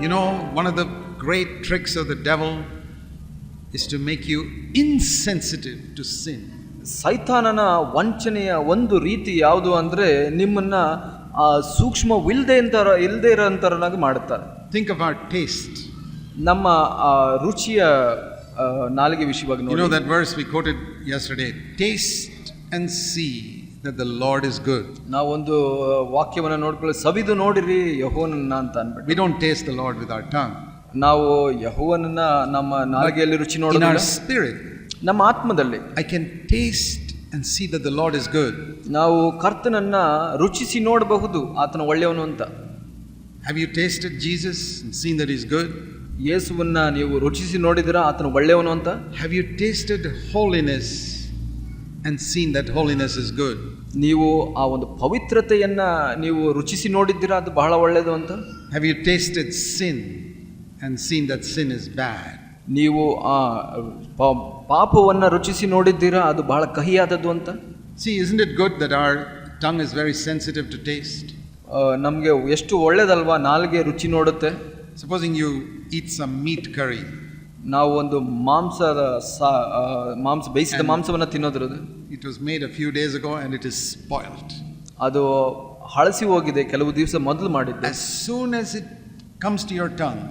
You know, one of the great tricks of the devil is to make you insensitive to sin. ಸೈತಾನನ ವಂಚನೆಯ ಒಂದು ರೀತಿ ಯಾವುದು ಅಂದರೆ ನಿಮ್ಮನ್ನ ಆ, ಸೂಕ್ಷ್ಮವಿಲ್ಲದೆ ಅಂತರ ಇಲ್ಲದೆ ಇರೋಂಥರನಾಗಿ ಮಾಡುತ್ತಾರೆ Think of our taste. ನಮ್ಮ ಆ, ರುಚಿಯ ಆ, ನಾಲಿಗೆ ವಿಷಯವಾಗಿ You know ನೋಡಿ that verse we quoted yesterday taste and see that the Lord is good. ನಾವೊಂದು ವಾಕ್ಯವನ್ನು ನೋಡ್ಕೊಳ್ಳಿ ಸವಿದು ನೋಡಿರಿ ಯಹೋವನನ್ನ ಅಂತ ಅನ್ಬಿಟ್ಟು We don't taste the Lord with our tongue. ನಾವು ಯಹೋವನನ್ನ ನಮ್ಮ ನಾಲಿಗೆಯಲ್ಲಿ ರುಚಿ In ನೋಡೋದಿಲ್ಲ our spirit, ನಮ್ಮ ಆತ್ಮದಲ್ಲಿ I can taste and see that the Lord is good. ನಾವು ಕರ್ತನನ್ನ ರುಚಿಸಿ ನೋಡಬಹುದು ಆತನ ಒಳ್ಳೆಯವನು ಅಂತ Have you tasted Jesus and seen that He's good? ಯೇಸುವನ್ನ ನೀವು ರುಚಿಸಿ ನೋಡಿದಿರಾ ಆತನ ಒಳ್ಳೆಯವನು ಅಂತ Have you tasted holiness and seen that holiness is good? ನೀವು ಆ ಒಂದು ಪವಿತ್ರತೆಯನ್ನ ನೀವು ರುಚಿಸಿ ನೋಡಿದ್ದೀರಾ ಅದು ಬಹಳ ಒಳ್ಳೆಯದು ಅಂತ Have you tasted sin and seen that sin is bad? ನೀವು ಆ ಪ- ಪಾಪವನ್ನ ರುಚಿಸಿ ನೋಡಿದ್ದೀರಾ ಅದು ಬಹಳ ಕಹಿಯಾದದ್ದು ಅಂತ See, isn't it good that our tongue is very sensitive to taste? ನಮಗೆ ಎಷ್ಟು ಒಳ್ಳೇದಲ್ವಾ ನಾಲ್ಗೆ ರುಚಿ ನೋಡುತ್ತೆ Supposing you eat some meat curry, ನಾವು ಒಂದು ಮಾಂಸದ ಮಾಂಸ ಬೇಯಿಸಿದ ಮಾಂಸವನ್ನು ತಿನ್ನೋದ್ರ it was made a few days ago and it is spoiled ಅದು ಹಳಸಿ ಹೋಗಿದೆ ಕೆಲವು ದಿವಸ ಮೊದಲು ಮಾಡಿದ್ದೆ. As soon as it comes to your turn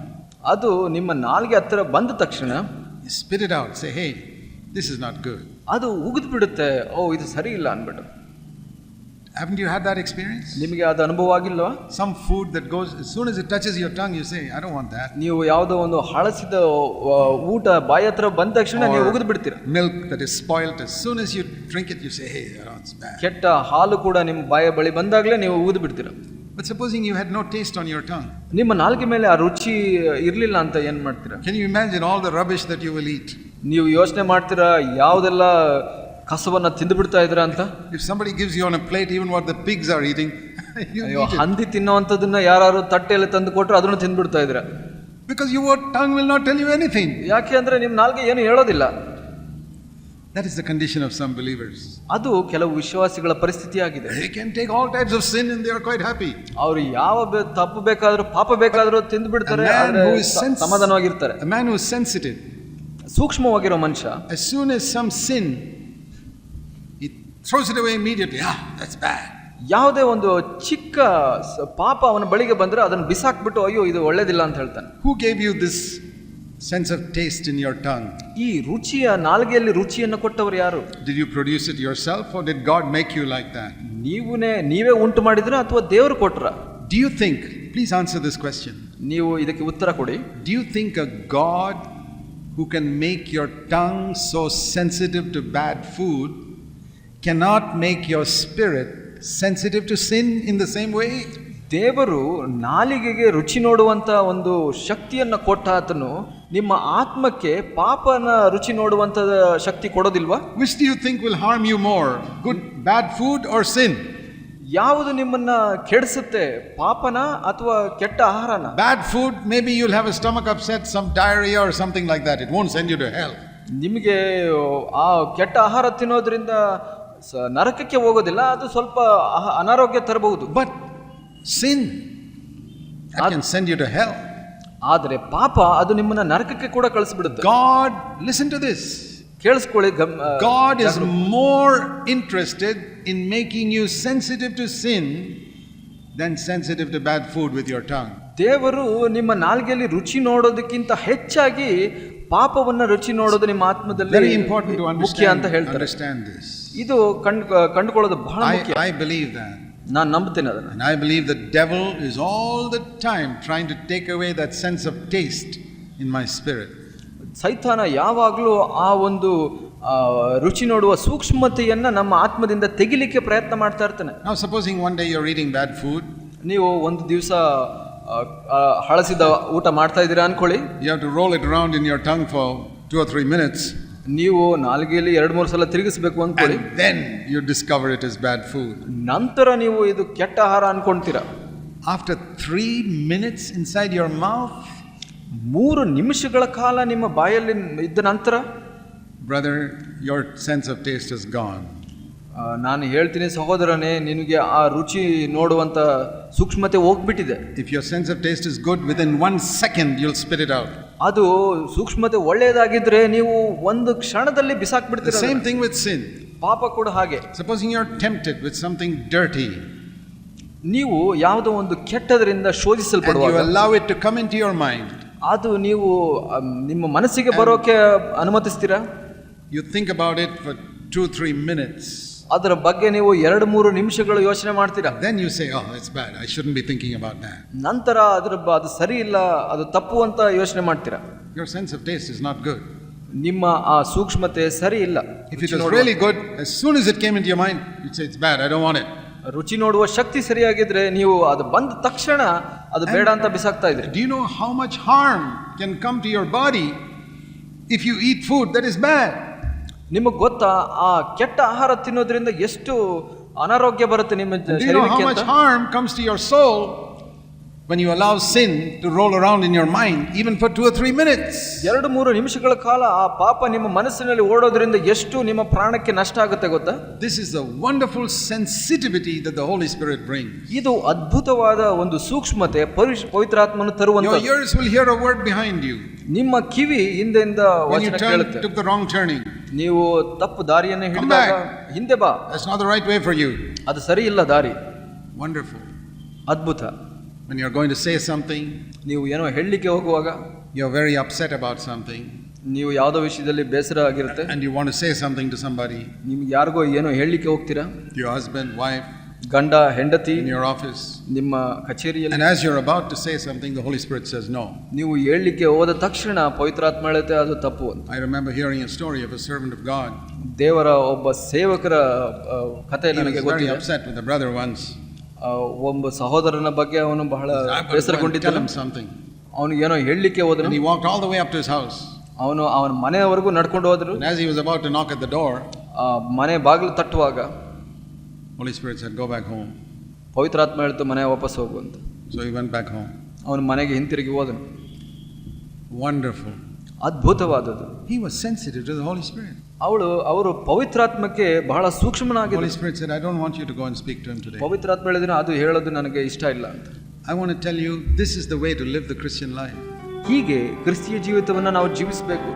ಅದು ನಿಮ್ಮ ನಾಲ್ಗೆ ಹತ್ತಿರ ಬಂದ ತಕ್ಷಣ spirit out say hey this is not good ಅದು ಉಗಿದ್ಬಿಡುತ್ತೆ ಓ ಇದು ಸರಿ ಇಲ್ಲ ಅಂದ್ಬಿಟ್ಟು. Haven't you had that experience? ನಿಮಗೆ ಅದು ಅನುಭವ ಆಗಿಲ್ವಾ Some food that goes, as soon as it touches your tongue, you say, I don't want that. ನೀವು ಯಾವುದೋ ಒಂದು ಹಳಸಿದ ಆ, ಊಟ ಬಾಯಿ ಹತ್ರ ಬಂದ ತಕ್ಷಣ ನೀವು ಉಗಿದು ಬಿಡ್ತೀರ Milk that is spoiled, as soon as you drink it, you say, hey, oh, it's bad. ಕೆಟ್ಟ ಹಾಲು ಕೂಡ ನಿಮ್ಮ ಬಾಯ ಬಳಿ ಬಂದಾಗಲೇ ನೀವು ಉಗಿದು ಬಿಡ್ತೀರ But supposing you had no taste on your tongue, ನಿಮ್ಮ ನಾಲ್ಗೆ ಮೇಲೆ ಆ ರುಚಿ ಇರಲಿಲ್ಲ ಅಂತ ಏನು ಮಾಡ್ತೀರಾ can you imagine all the rubbish that you will eat? ನೀವು ಯೋಚನೆ ಮಾಡ್ತೀರಾ ಯಾವುದೆಲ್ಲ ಕಸವನ್ನ ತಿಂದು ಬಿಡ್ತಾ ಇದ್ದೀರಾ ಅಂತ? If somebody gives you on a plate even what the pigs are eating ಅಯ್ಯೋ ಹಂದಿ ತಿನ್ನುವಂಥದ್ದನ್ನ ಯಾರು ತಟ್ಟೆಯಲ್ಲಿ ತಂದು ಕೊಟ್ಟರು ಅದನ್ನು ತಿಂದ್ಬಿಡ್ತಾ ಇದ್ದೀರಾ? Because your tongue will not tell you anything ಯಾಕೆ ಅಂದ್ರೆ ನಿಮ್ಮ ನಾಲ್ಗೆ ಏನು ಹೇಳೋದಿಲ್ಲ. That is the condition of some believers ಅದು ಕೆಲವು ವಿಶ್ವಾಸಿಗಳ ಪರಿಸ್ಥಿತಿಯಾಗಿದೆ. ಆಗಿದೆ can take all all of sin and they are quite happy. ಅವ್ರು ಯಾವ ತಪ್ಪು ಬೇಕಾದರೂ ಪಾಪ ಬೇಕಾದರೂ ತಿಂದು ಬಿಡ್ತಾರೆ ಸಮಾಧಾನವಾಗಿರ್ತಾರೆ. ಮ್ಯಾನ್ is sensitive, ಸೂಕ್ಷ್ಮವಾಗಿರೋ ಮನುಷ್ಯ. As soon as some sin, throws it away immediately. Ah, that's bad. ಯಾವುದೇ ಒಂದು ಚಿಕ್ಕ ಸ- ಪಾಪ ಅವನ ಬಳಿಗೆ ಬಂದ್ರೆ ಅದನ್ನು ಬಿಸಾಕ್ಬಿಟ್ಟು ಅಯ್ಯೋ ಇದು ಒಳ್ಳೇದಿಲ್ಲ ಅಂತ ಹೇಳ್ತಾನೆ Who gave you this sense of taste in your tongue? ಈ ರುಚಿಯ ನಾಲ್ಗೆಯಲ್ಲಿ ರುಚಿಯನ್ನು ಕೊಟ್ಟವರು ಯಾರು Did you produce it yourself or did God make you like that? ನೀವುನೇ ನೀವೇ ಉಂಟು ಮಾಡಿದ್ರ ಅಥವಾ ದೇವರು ಕೊಟ್ರ Do you think, please answer this question, ನೀವು ಇದಕ್ಕೆ ಉತ್ತರ ಕೊಡಿ do you think a God who can make your tongue so sensitive to bad food cannot make your spirit sensitive to sin in the same way? ದೇವರು ನಾಲಿಗೆಗೆ ರುಚಿ noduvanta ಒಂದು shaktiyanna ಕೊಟ್ಟ ಆತನು ನಿಮ್ಮ ಆತ್ಮಕ್ಕೆ ಪಾಪನ ರುಚಿ ನೋಡುವಂತ ಶಕ್ತಿ ಕೊಡೋದಿಲ್ವಾ Which do you think will harm you more, good, bad food or sin? ಯಾವುದು ನಿಮ್ಮನ್ನ ಕೆಡಿಸುತ್ತೆ ಪಾಪನ ಅಥವಾ ಕೆಟ್ಟ ಆಹಾರನ Bad food, maybe you'll have a stomach upset, some diarrhea or something like that. It won't send you to hell. ನಿಮಗೆ ಆ ಕೆಟ್ಟ ಆಹಾರ ತಿನ್ನೋದ್ರಿಂದ ನರಕಕ್ಕೆ ಹೋಗೋದಿಲ್ಲ ಅದು ಸ್ವಲ್ಪ ಅನಾರೋಗ್ಯ ತರಬಹುದು. But sin send you to hell ಆದರೆ ಪಾಪ ಅದು ನಿಮ್ಮನ್ನ ನರಕಕ್ಕೆ ಕೂಡ ಕಳಿಸ್ಬಿಡುತ್ತೆ. ಗಾಡ್ ಲಿಸನ್ ಟು ದಿಸ್ ಕೇಳಿಸ್ಕೊಳ್ಳಿ gum God is more interested in making you sensitive to sin than sensitive to bad food with your tongue ದೇವರು ನಿಮ್ಮ ನಾಲ್ಗೆಯಲ್ಲಿ ರುಚಿ ನೋಡೋದಕ್ಕಿಂತ ಹೆಚ್ಚಾಗಿ ಪಾಪವನ್ನು ರುಚಿ ನೋಡೋದು ನಿಮ್ಮ ಆತ್ಮದಲ್ಲಿ ವೆರಿ ಇಂಪಾರ್ಟೆಂಟ್ ಮುಖ್ಯ ಅಂತ ಹೇಳ್ತಾರೆ. ಸ್ಟ್ಯಾಂಡ್ ದಿಸ್ ಇದು ಕಂಡು ಕಂಡುಕೊಳ್ಳೋದು ಬಹಳ ಮುಖ್ಯ. ಐ ಬಿಲೀವ್ ದ ನಾನು ನಂಬುತ್ತೇನೆ ಅದನ್ನು. I believe the devil is all the time trying to take away that sense of taste in my spirit ಸೈತಾನ ಯಾವಾಗಲೂ ಆ ಒಂದು ರುಚಿ ನೋಡುವ ಸೂಕ್ಷ್ಮತೆಯನ್ನು ನಮ್ಮ ಆತ್ಮದಿಂದ ತೆಗಿಲಿಕ್ಕೆ ಪ್ರಯತ್ನ ಮಾಡ್ತಾ ಇರ್ತಾನೆ. ನಾವು supposing one day you reading bad food ನೀವು ಒಂದು ದಿವಸ ಹಳಸಿದ ಊಟ ಮಾಡ್ತಾ ಇದ್ದೀರಾ ಅನ್ಕೊಳ್ಳಿ. You have to roll it round in your tongue for two or three minutes ನೀವು ನಾಲ್ಗೆಯಲ್ಲಿ ಎರಡು ಮೂರು ಸಲ ತಿರುಗಿಸಬೇಕು ಅಂತ then you discover it is bad food ನಂತರ ನೀವು ಇದು ಕೆಟ್ಟ ಆಹಾರ ಅನ್ಕೊಂತೀರಾ. After three minutes inside your mouth ಮೂರು ನಿಮಿಷಗಳ ಕಾಲ ನಿಮ್ಮ ಬಾಯಲ್ಲಿ ಇದ್ದ ನಂತರ brother your sense of taste is gone ನಾನು ಹೇಳ್ತೀನಿ ಸಹೋದರನೇ ನಿನಗೆ ಆ ರುಚಿ ನೋಡುವಂಥ ಸೂಕ್ಷ್ಮತೆ ಹೋಗ್ಬಿಟ್ಟಿದೆ. If your sense of taste is good within one second you'll it out ಅದು ಸೂಕ್ಷ್ಮತೆ ಒಳ್ಳೆಯದಾಗಿದ್ದರೆ ನೀವು ಒಂದು ಕ್ಷಣದಲ್ಲಿ ಬಿಸಾಕ್ಬಿಡ್ತೀರಿ ಸೇಮ್ ಥಿಂಗ್ ವಿತ್ ಸಿನ್ ಪಾಪ ಕೂಡ ಹಾಗೆ. Supposing you are tempted with something dirty ನೀವು ಯಾವುದೋ ಒಂದು ಕೆಟ್ಟದರಿಂದ ಶೋಧಿಸಲ್ಪಡುವ you allow it to come in your mind ಅದು ನೀವು ನಿಮ್ಮ ಮನಸ್ಸಿಗೆ ಬರೋಕೆ ಅನುಮತಿಸ್ತೀರಾ? You think about it for two three minutes ಅದರ ಬಗ್ಗೆ ನೀವು ಎರಡು ಮೂರು ನಿಮಿಷಗಳು ಯೋಚನೆ ಮಾಡ್ತೀರಾ? Then you say ah it's I shouldn't be thinking about that ನಂತರ ಅದರ ಅದು ಸರಿ ಅದು ತಪ್ಪು ಅಂತ ಯೋಚನೆ ಮಾಡ್ತೀರಾ? Your sense of taste is not good ನಿಮ್ಮ ಆ ಸೂಕ್ಷ್ಮತೆ ಸರಿ ಇಲ್ಲ. If it was really good as soon it came in your mind it's it's bad I don't want it ರುಚಿ ನೋಡುವ ಶಕ್ತಿ ಸರಿಯಾಗಿದ್ರೆ ನೀವು ಅದು ಬಂದ ತಕ್ಷಣ ಅದು ಬೇಡ ಅಂತ ಬಿಸಾಕ್ತಾ ಇದ್ರಿ do know how much harm can come to your body if you eat food that is bad ನಿಮಗೆ ಗೊತ್ತಾ ಆ ಕೆಟ್ಟ ಆಹಾರ ತಿನ್ನೋದ್ರಿಂದ ಎಷ್ಟು ಅನಾರೋಗ್ಯ ಬರುತ್ತೆ ನಿಮ್ಮ ದೇಹಕ್ಕೆ ಅಂತ? Comes to your soul when you allows sin to roll around in your mind even for 2 3 minutes ಎರಡು ಮೂರು ನಿಮಿಷಗಳ ಕಾಲ ಆ ಪಾಪ ನಿಮ್ಮ ಮನಸ್ಸಿನಲ್ಲಿ ಓಡೋದರಿಂದ ಎಷ್ಟು ನಿಮ್ಮ ಪ್ರಾಣಕ್ಕೆ ನಷ್ಟ ಆಗುತ್ತೆ ಗೊತ್ತಾ? This is a wonderful sensitivity that the holy spirit ಬ링ಸ್ ಇದು ಅದ್ಭುತವಾದ ಒಂದು ಸೂಕ್ಷ್ಮತೆ ಪವಿತ್ರಾತ್ಮನು ಯು ನಿಮ್ಮ ಕಿವಿ ಹಿಂದೆಯಿಂದ ವಾಚನ ಕೇಳುತ್ತೆ. ಟುಕ್ ದಿ ರಾಂಗ್ ಟರ್ನಿಂಗ್ ನೀವು ತಪ್ಪು ದಾರಿಯನ್ನು ಹಿಡಿದಾಗ ಹಿಂದೆ ಬಾ. That's not the right way for you ಅದು ಸರಿ ಇಲ್ಲ ದಾರಿ. ವಂಡರ್ಫುಲ್ ಅದ್ಭುತ. When you're going to say something, ನೀವು ಏನೋ ಹೇಳಲಿಕ್ಕೆ ಹೋಗುವಾಗ you are very upset about something, ನೀವು ಯಾವುದೋ ವಿಷಯದಲ್ಲಿ ಬೇಸರ ಆಗಿರುತ್ತೆ. and you want to say something to somebody, ನಿಮ್ಗೆ ಯಾರಿಗೋ ಏನೋ ಹೇಳಲಿಕ್ಕೆ ಹೋಗ್ತೀರಾ? Your ಹಸ್ಬೆಂಡ್ wife, ಗಂಡ ಹೆಂಡತಿ in your office. ನಿಮ್ಮ ಕಚೇರಿಯಲ್ಲಿ And as you're about to say something, the Holy Spirit says no. ನೀವು ಹೇಳಲಿಕ್ಕೆ ಹೋದ ತಕ್ಷಣ ಪವಿತ್ರಾತ್ಮ ಹೇಳುತ್ತೆ ಅದು ತಪ್ಪು ಅಂತ I remember hearing a story of a servant of God. ದೇವರ ಒಬ್ಬ ಸೇವಕರ ಆ, ಕಥೆ He was ನನಗೆ very ಗೊತ್ತಿದೆ upset with a brother once. ಆ, ಒಬ್ಬ ಸಹೋದರನ ಬಗ್ಗೆ ಅವನು ಬಹಳ I was going to tell ಬೇಸರಗೊಂಡಿದ್ದನು him something. ಅವನಿಗೆ ಏನೋ ಹೇಳಲಿಕ್ಕೆ ಹೋದನು And he walked all the way up to his house. ಅವನು ಅವನ ಮನೆಯವರೆಗೂ ನಡ್ಕೊಂಡು ಹೋದ್ರು And as he was about to knock at the door, ಆ ಮನೆ ಬಾಗಿಲು ತಟ್ಟುವಾಗ holy spirit sir go back home ಪವಿತ್ರ ಹೇಳ್ತು ಮನೆ ವಾಪಸ್ ಹೋಗು ಅಂತ. ಸೊ ಈ ಒನ್ ಬ್ಯಾಕ್ ಹೋಮ್ ಅವನ ಮನೆಗೆ ಹಿಂತಿರುಗಿ ಹೋದನು. Wonderful ಅದ್ಭುತವಾದದ್ದು. He was sensitive to holy spirit ಅವಳು ಅವರು ಪವಿತ್ರಾತ್ಮಕ್ಕೆ ಬಹಳ ಸೂಕ್ಷ್ಮನಾಗಿ holy spirit sir I don't want you to go and speak to ಅಂತ ಪವಿತ್ರ ಆತ್ಮ ಹೇಳಿದ್ರೆ ಅದು ಹೇಳೋದು ನನಗೆ ಇಷ್ಟ ಇಲ್ಲ ಅಂತ. I want tell you this is the way to live the Christian life ಹೀಗೆ ಕ್ರಿಸ್ತಿಯ ಜೀವಿತವನ್ನು ನಾವು ಜೀವಿಸಬೇಕು.